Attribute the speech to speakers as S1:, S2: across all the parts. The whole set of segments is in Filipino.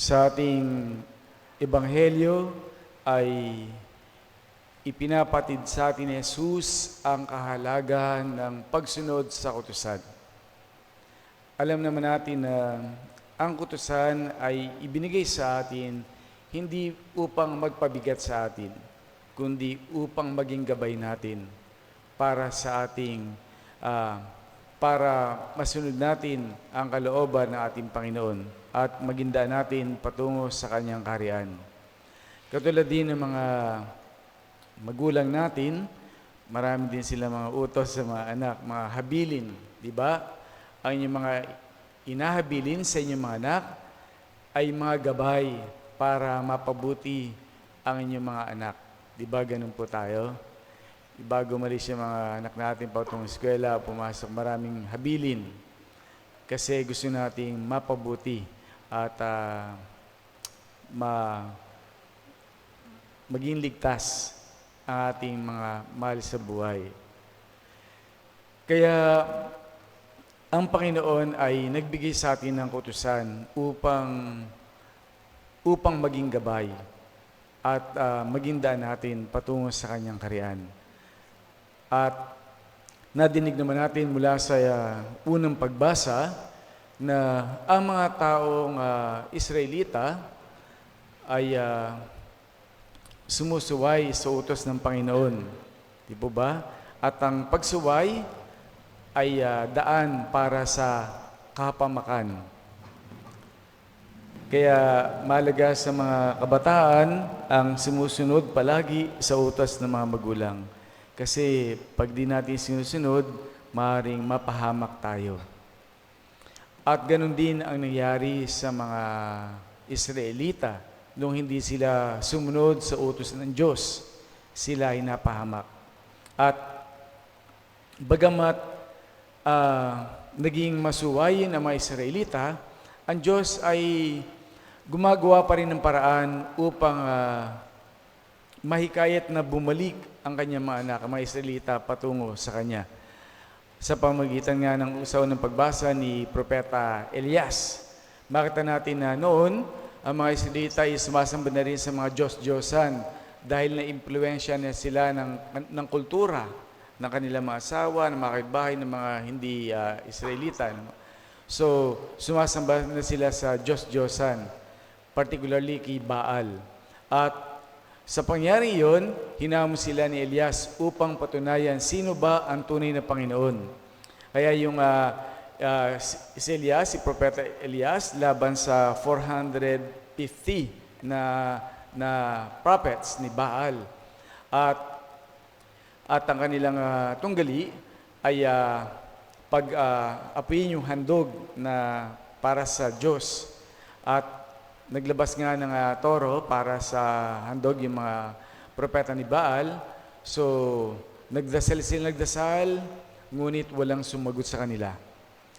S1: Sa ating ebanghelyo ay ipinapatid sa atin ni Jesus ang kahalagahan ng pagsunod sa kutusan. Alam naman natin na ang kutusan ay ibinigay sa atin hindi upang magpabigat sa atin, kundi upang maging gabay natin para sa ating ah, para masunod natin ang kalooban ng ating Panginoon at maginda natin patungo sa kanyang kaharian. Katulad din ng mga magulang natin, marami din sila mga utos sa mga anak, mga habilin, di ba? Ang inyong mga inahabilin sa inyong mga anak ay mga gabay para mapabuti ang inyong mga anak. Di ba ganun po tayo? Bago umalis yung mga anak natin patungong eskwela, pumasok maraming habilin. Kasi gusto nating mapabuti at ah, ma maging ligtas ang ating mga mahal sa buhay. Kaya ang Panginoon ay nagbigay sa atin ng kutusan upang upang maging gabay at ah, maging daan natin patungo sa kanyang kariyan. At nadinig naman natin mula sa ah, unang pagbasa na ang mga taong ah, Israelita ay ah, sumusuway sa utos ng Panginoon. Di po ba? At ang pagsuway ay ah, daan para sa kapamakan. Kaya malaga sa mga kabataan ang sumusunod palagi sa utos ng mga magulang. Kasi pag di natin sinusunod, maaaring mapahamak tayo. At ganun din ang nangyari sa mga Israelita nung hindi sila sumunod sa utos ng Diyos. Sila ay napahamak. At bagamat ah, naging masuwayin ang mga Israelita, ang Diyos ay gumagawa pa rin ng paraan upang ah, mahikayat na bumalik ang kanyang mga anak, mga Israelita, patungo sa Kanya. Sa pamagitan nga ng usaw ng pagbasa ni Propeta Elias, makita natin na noon, ang mga Israelita ay sumasamba na rin sa mga Diyos-Diyosan dahil na-impluensya na sila ng, ng kultura ng kanilang mga asawa, ng mga kaitbahay, ng mga hindi ah, Israelita. So, sumasamba na sila sa Diyos-Diyosan, particularly kay Baal. At sa pangyari yon, hinamo sila ni Elias upang patunayan sino ba ang tunay na Panginoon. Kaya yung ah, ah, si Elias, si Propeta Elias, laban sa 450 na na prophets ni Baal. At at ang kanilang ah, tunggali ay ah, pag ah, apuyin yung handog na para sa Diyos. At naglabas nga ng ah, toro para sa handog yung mga propeta ni Baal. So, nagdasal sila nagdasal, ngunit walang sumagot sa kanila.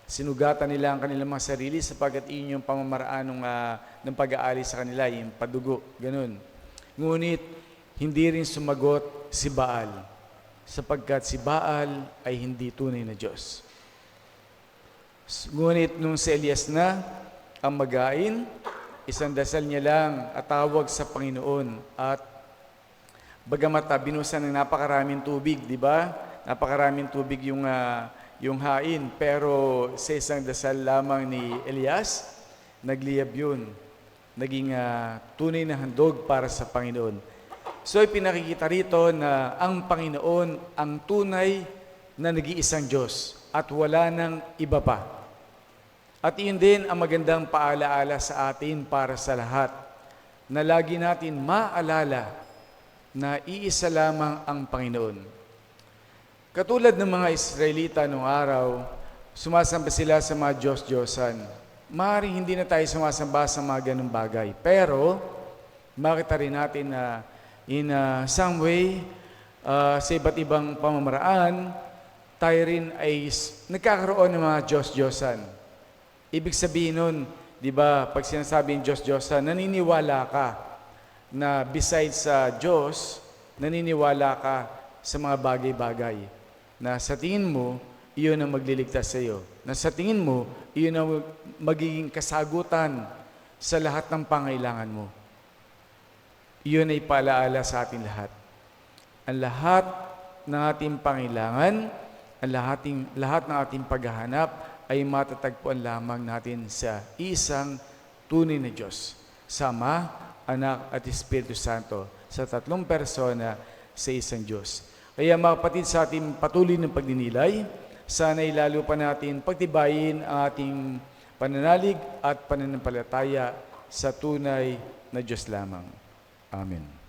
S1: Sinugatan nila ang kanilang mga sarili sapagkat iyon yung pamamaraan ng, ah, ng pag-aali sa kanila, yung padugo, ganun. Ngunit, hindi rin sumagot si Baal sapagkat si Baal ay hindi tunay na Diyos. Ngunit nung si Elias na ang magain, isang dasal niya lang at tawag sa Panginoon at bagamat ah, binusan ng napakaraming tubig, di ba? Napakaraming tubig yung, ah, yung hain, pero sa isang dasal lamang ni Elias, nagliyab yun. Naging ah, tunay na handog para sa Panginoon. So ipinakikita rito na ang Panginoon ang tunay na nag-iisang Diyos at wala nang iba pa. At iyon din ang magandang paalaala sa atin para sa lahat na lagi natin maalala na iisa lamang ang Panginoon. Katulad ng mga Israelita noong araw, sumasamba sila sa mga Diyos-Diyosan. Maaaring hindi na tayo sumasamba sa mga ganung bagay. Pero, makita rin natin na in uh, some way, uh, sa iba't ibang pamamaraan, tayo rin ay nagkakaroon ng mga Diyos-Diyosan. Ibig sabihin nun, di ba, pag sinasabing Diyos-Diyosan, naniniwala ka na besides sa Diyos, naniniwala ka sa mga bagay-bagay na sa tingin mo, iyon ang magliligtas sa iyo. Na sa tingin mo, iyon ang magiging kasagutan sa lahat ng pangailangan mo. Iyon ay paalaala sa ating lahat. Ang lahat ng ating pangailangan, ang lahating, lahat ng ating paghahanap ay matatagpuan lamang natin sa isang tunay na Diyos. Sama, Anak at Espiritu Santo sa tatlong persona sa isang Diyos. Kaya mga kapatid sa ating patuloy ng pagdinilay, sana'y lalo pa natin pagtibayin ang ating pananalig at pananampalataya sa tunay na Diyos lamang. Amen.